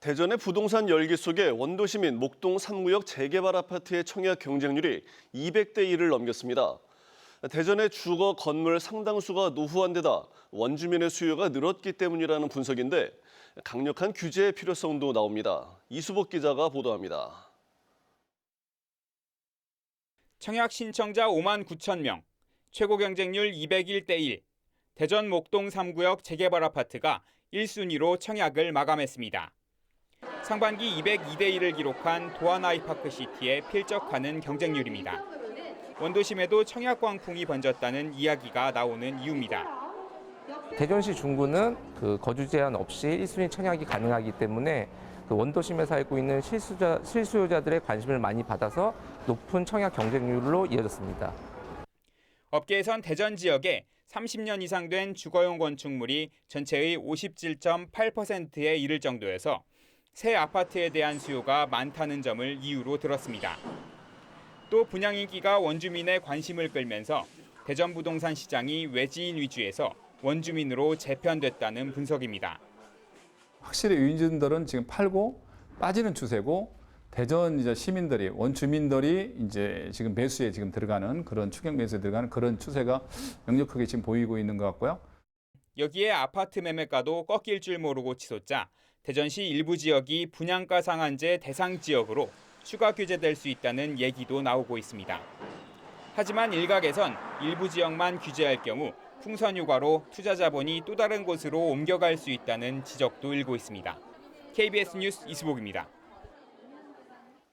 대전의 부동산 열기 속에 원도 시민 목동 3구역 재개발 아파트의 청약 경쟁률이 200대 1을 넘겼습니다. 대전의 주거 건물 상당수가 노후한 데다 원주민의 수요가 늘었기 때문이라는 분석인데 강력한 규제의 필요성도 나옵니다. 이수복 기자가 보도합니다. 청약 신청자 5만 9천 명, 최고 경쟁률 201대 1. 대전 목동 3구역 재개발 아파트가 1순위로 청약을 마감했습니다. 상반기 202대 1을 기록한 도안 아이파크 시티에 필적하는 경쟁률입니다. 원도심에도 청약 광풍이 번졌다는 이야기가 나오는 이유입니다. 대전시 중구는 그 거주 제한 없이 1순위 청약이 가능하기 때문에 그 원도심에 살고 있는 실수자, 실수요자들의 관심을 많이 받아서 높은 청약 경쟁률로 이어졌습니다. 업계에선 대전 지역에 30년 이상 된 주거용 건축물이 전체의 57.8%에 이를 정도여서 새 아파트에 대한 수요가 많다는 점을 이유로 들었습니다. 또 분양 인기가 원주민의 관심을 끌면서 대전 부동산 시장이 외지인 위주에서 원주민으로 재편됐다는 분석입니다. 확실히 유인들은 지금 팔고 빠지는 추세고 대전 이제 시민들이 원주민들이 이제 지금 매수에 지금 들어가는 그런 추격 매수에 들어가는 그런 추세가 명료하게 지금 보이고 있는 것 같고요. 여기에 아파트 매매가도 꺾일 줄 모르고 치솟자 대전시 일부 지역이 분양가 상한제 대상 지역으로 추가 규제될 수 있다는 얘기도 나오고 있습니다. 하지만 일각에선 일부 지역만 규제할 경우 풍선 휴가로 투자 자본이 또 다른 곳으로 옮겨갈 수 있다는 지적도 일고 있습니다. KBS 뉴스 이수복입니다.